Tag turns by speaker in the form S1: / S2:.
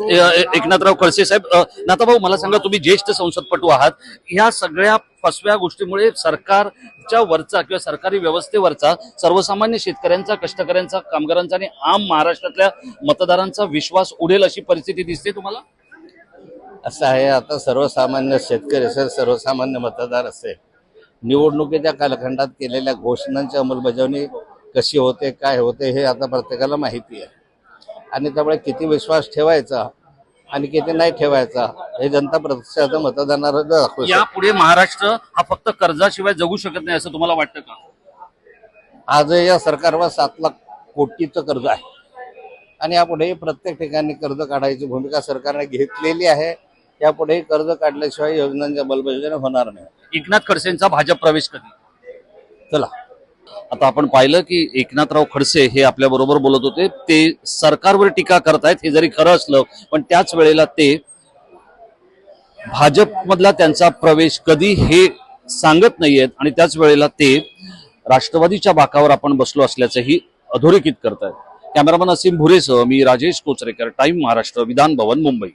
S1: आहेत. एकनाथराव खडसे साहेब नाताभाऊ मला सांगा तुम्ही ज्येष्ठ संसदपटू आहात. ह्या सगळ्या फसव्या गोष्टीमुळे सरकारच्या वरचा किंवा सरकारी व्यवस्थेवरचा सर्वसामान्य शेतकऱ्यांचा कष्टकऱ्यांचा कामगारांचा आणि आम महाराष्ट्रातल्या मतदारांचा विश्वास उडेल अशी परिस्थिती दिसते तुम्हाला?
S2: असं आहे आता सर्वसामान्य शेतकरी असेल सर्वसामान्य मतदार असेल निवडणुकीच्या कालखंडात केलेल्या घोषणांची अंमलबजावणी कशी होते काय होते हे आता प्रत्येकाला माहिती आहे. आणि त्यामुळे किती विश्वास ठेवायचा आणि किती नाही ठेवायचा हे जनता प्रत्यक्षात मतदारांना दाखवू शकते.
S1: यापुढे महाराष्ट्र हा फक्त कर्जाशिवाय जगू शकत नाही असं तुम्हाला वाटतं का?
S2: आजही या सरकारवर सात लाख कोटीचं कर्ज आहे. आणि यापुढेही प्रत्येक ठिकाणी कर्ज काढायची भूमिका सरकारने घेतलेली आहे. यापुढेही कर्ज काढल्याशिवाय योजनांच्या अंमलबजावणी होणार नाही.
S1: एकनाथ खडसेंचा भाजप प्रवेश कधी?
S2: चला.
S1: आता आपण पाहिलं की एकनाथराव खडसे हे आपल्याबरोबर बोलत होते. ते सरकारवर टीका करतायत हे जरी खरं असलं पण त्याच वेळेला ते भाजपमधला त्यांचा प्रवेश कधी हे सांगत नाहीयेत आणि त्याच वेळेला ते राष्ट्रवादीच्या बाकावर आपण बसलो असल्याचंही अधोरेखित करतायत. कॅमेरामन असीम भुरेसह मी राजेश कोचरेकर टाइम महाराष्ट्र विधान भवन मुंबई.